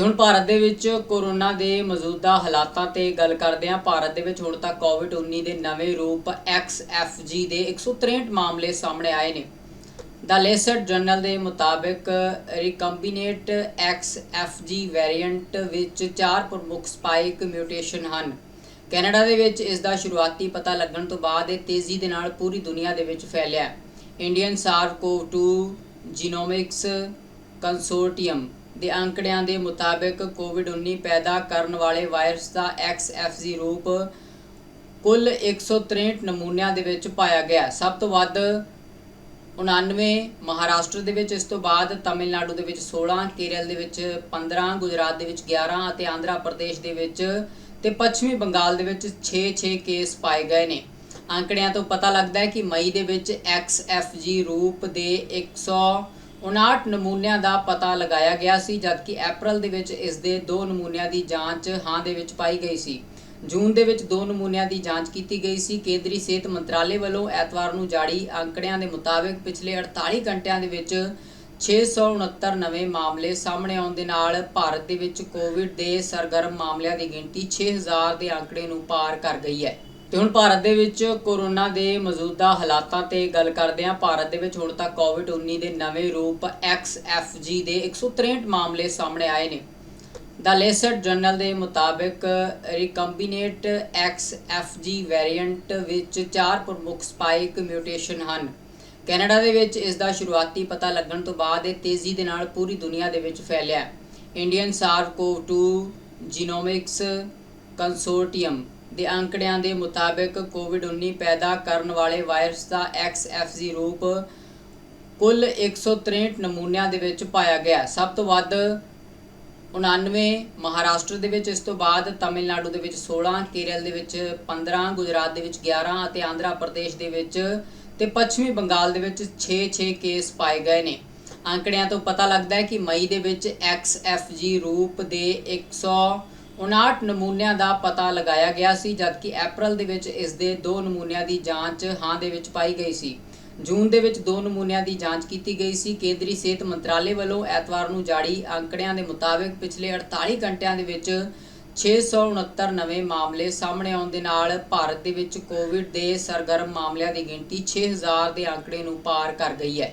ਤੇ ਹੁਣ ਭਾਰਤ ਦੇ ਵਿੱਚ ਕੋਰੋਨਾ ਦੇ ਮੌਜੂਦਾ ਹਾਲਾਤਾਂ ਤੇ ਗੱਲ ਕਰਦੇ ਹਾਂ। ਭਾਰਤ ਦੇ ਵਿੱਚ ਹੁਣ ਤੱਕ ਕੋਵਿਡ-19 ਦੇ ਨਵੇਂ ਰੂਪ XFG ਦੇ 163 ਮਾਮਲੇ ਸਾਹਮਣੇ ਆਏ ਨੇ। ਦਾ ਲੇਸਟ ਜਰਨਲ ਦੇ ਮੁਤਾਬਕ ਰਿਕੰਬੀਨੇਟ XFG ਵੇਰੀਐਂਟ ਵਿੱਚ ਚਾਰ ਪ੍ਰਮੁੱਖ ਸਪਾਈਕ ਮਿਊਟੇਸ਼ਨ ਹਨ। ਕੈਨੇਡਾ ਦੇ ਵਿੱਚ ਇਸ ਦਾ ਸ਼ੁਰੂਆਤੀ ਪਤਾ ਲੱਗਣ ਤੋਂ ਬਾਅਦ ਇਹ ਤੇਜ਼ੀ ਦੇ ਨਾਲ ਪੂਰੀ ਦੁਨੀਆ ਦੇ ਵਿੱਚ ਫੈਲਿਆ। ਇੰਡੀਅਨ SARS-CoV-2 ਜੀਨੋਮਿਕਸ ਕੰਸੋਰਟੀਅਮ ਦੇ ਅੰਕੜਿਆਂ ਦੇ ਮੁਤਾਬਕ ਕੋਵਿਡ-19 ਪੈਦਾ ਕਰਨ ਵਾਲੇ ਵਾਇਰਸ ਦਾ XFG ਰੂਪ ਕੁੱਲ 163 ਨਮੂਨਿਆਂ ਦੇ ਵਿੱਚ ਪਾਇਆ ਗਿਆ। ਸਭ ਤੋਂ ਵੱਧ 99 ਮਹਾਰਾਸ਼ਟਰ ਦੇ ਵਿੱਚ, ਇਸ ਤੋਂ ਬਾਅਦ ਤਾਮਿਲਨਾਡੂ ਦੇ ਵਿੱਚ 16 ਕੇਰਲ ਦੇ ਵਿੱਚ 15 ਗੁਜਰਾਤ ਦੇ ਵਿੱਚ 11 ਅਤੇ ਆਂਧਰਾ ਪ੍ਰਦੇਸ਼ ਦੇ ਵਿੱਚ ਤੇ ਪੱਛਮੀ ਬੰਗਾਲ ਦੇ ਵਿੱਚ 6-6 ਕੇਸ ਪਾਏ ਗਏ ਨੇ। ਅੰਕੜਿਆਂ ਤੋਂ ਪਤਾ ਲੱਗਦਾ ਹੈ ਕਿ ਮਈ ਦੇ ਵਿੱਚ XFG ਰੂਪ ਦੇ 159 ਨਮੂਨਿਆਂ ਦਾ ਪਤਾ ਲਗਾਇਆ ਗਿਆ ਸੀ, ਜਦਕਿ ਅਪ੍ਰੈਲ ਦੇ ਵਿੱਚ ਇਸ ਦੇ ਦੋ ਨਮੂਨਿਆਂ ਦੀ ਜਾਂਚ ਹਾਂ ਦੇ ਵਿੱਚ ਪਾਈ ਗਈ ਸੀ। ਜੂਨ ਦੇ ਵਿੱਚ ਦੋ ਨਮੂਨਿਆਂ ਦੀ ਜਾਂਚ ਕੀਤੀ ਗਈ ਸੀ। ਕੇਂਦਰੀ ਸਿਹਤ ਮੰਤਰਾਲੇ ਵੱਲੋਂ ਐਤਵਾਰ ਨੂੰ ਜਾਰੀ ਅੰਕੜਿਆਂ ਦੇ ਮੁਤਾਬਕ ਪਿਛਲੇ 48 ਘੰਟਿਆਂ ਦੇ ਵਿੱਚ 669 ਨਵੇਂ ਮਾਮਲੇ ਸਾਹਮਣੇ ਆਉਣ ਦੇ ਨਾਲ ਭਾਰਤ ਦੇ ਵਿੱਚ ਕੋਵਿਡ ਦੇ ਸਰਗਰਮ ਮਾਮਲਿਆਂ ਦੀ ਗਿਣਤੀ 6000 ਦੇ ਅੰਕੜੇ ਨੂੰ ਪਾਰ ਕਰ ਗਈ ਹੈ। ਤੇ ਹੁਣ ਭਾਰਤ ਦੇ ਵਿੱਚ ਕੋਰੋਨਾ ਦੇ ਮੌਜੂਦਾ ਹਾਲਾਤਾਂ ਤੇ ਗੱਲ ਕਰਦੇ ਹਾਂ। ਭਾਰਤ ਦੇ ਵਿੱਚ ਹੁਣ ਤੱਕ ਕੋਵਿਡ-19 ਦੇ ਨਵੇਂ ਰੂਪ XFG ਦੇ 163 ਮਾਮਲੇ ਸਾਹਮਣੇ ਆਏ ਨੇ। ਦਾ ਲੇਸਟ ਜਰਨਲ ਦੇ ਮੁਤਾਬਕ ਰਿਕੰਬੀਨੇਟ XFG ਵੇਰੀਐਂਟ ਵਿੱਚ ਚਾਰ ਪ੍ਰਮੁੱਖ ਸਪਾਈਕ ਮਿਊਟੇਸ਼ਨ ਹਨ। ਕੈਨੇਡਾ ਦੇ ਵਿੱਚ ਇਸ ਦਾ ਸ਼ੁਰੂਆਤੀ ਪਤਾ ਲੱਗਣ ਤੋਂ ਬਾਅਦ ਇਹ ਤੇਜ਼ੀ ਦੇ ਨਾਲ ਪੂਰੀ ਦੁਨੀਆ ਦੇ ਵਿੱਚ ਫੈਲਿਆ। ਇੰਡੀਅਨ SARS-CoV-2 ਜੀਨੋਮਿਕਸ ਕੰਸੋਰਟੀਅਮ ਦੇ ਅੰਕੜਿਆਂ ਦੇ ਮੁਤਾਬਕ ਕੋਵਿਡ-19 ਪੈਦਾ ਕਰਨ ਵਾਲੇ ਵਾਇਰਸ ਦਾ XFG ਰੂਪ ਕੁੱਲ 163 ਨਮੂਨਿਆਂ ਦੇ ਵਿੱਚ ਪਾਇਆ ਗਿਆ। ਸਭ ਤੋਂ ਵੱਧ 99 ਮਹਾਰਾਸ਼ਟਰ ਦੇ ਵਿੱਚ, ਇਸ ਤੋਂ ਬਾਅਦ ਤਾਮਿਲਨਾਡੂ ਦੇ ਵਿੱਚ 16 ਕੇਰਲ ਦੇ ਵਿੱਚ 15 ਗੁਜਰਾਤ ਦੇ ਵਿੱਚ 11 ਅਤੇ ਆਂਧਰਾ ਪ੍ਰਦੇਸ਼ ਦੇ ਵਿੱਚ ਤੇ ਪੱਛਮੀ ਬੰਗਾਲ ਦੇ ਵਿੱਚ 6-6 ਕੇਸ ਪਾਏ ਗਏ ਨੇ। ਅੰਕੜਿਆਂ ਤੋਂ ਪਤਾ ਲੱਗਦਾ ਹੈ ਕਿ ਮਈ ਦੇ ਵਿੱਚ XFG ਰੂਪ ਦੇ 159 ਨਮੂਨਿਆਂ ਦਾ ਪਤਾ ਲਗਾਇਆ ਗਿਆ ਸੀ, ਜਦਕਿ ਅਪ੍ਰੈਲ ਦੇ ਵਿੱਚ ਇਸ ਦੇ ਦੋ ਨਮੂਨਿਆਂ ਦੀ ਜਾਂਚ ਹਾਂ ਦੇ ਵਿੱਚ ਪਾਈ ਗਈ ਸੀ। ਜੂਨ ਦੇ ਵਿੱਚ ਦੋ ਨਮੂਨਿਆਂ ਦੀ ਜਾਂਚ ਕੀਤੀ ਗਈ ਸੀ। ਕੇਂਦਰੀ ਸਿਹਤ ਮੰਤਰਾਲੇ ਵੱਲੋਂ ਐਤਵਾਰ ਨੂੰ ਜਾਰੀ ਅੰਕੜਿਆਂ ਦੇ ਮੁਤਾਬਕ ਪਿਛਲੇ 48 ਘੰਟਿਆਂ ਦੇ ਵਿੱਚ 669 ਨਵੇਂ ਮਾਮਲੇ ਸਾਹਮਣੇ ਆਉਣ ਦੇ ਨਾਲ ਭਾਰਤ ਦੇ ਵਿੱਚ ਕੋਵਿਡ ਦੇ ਸਰਗਰਮ ਮਾਮਲਿਆਂ ਦੀ ਗਿਣਤੀ 6000 ਦੇ ਅੰਕੜੇ ਨੂੰ ਪਾਰ ਕਰ ਗਈ ਹੈ।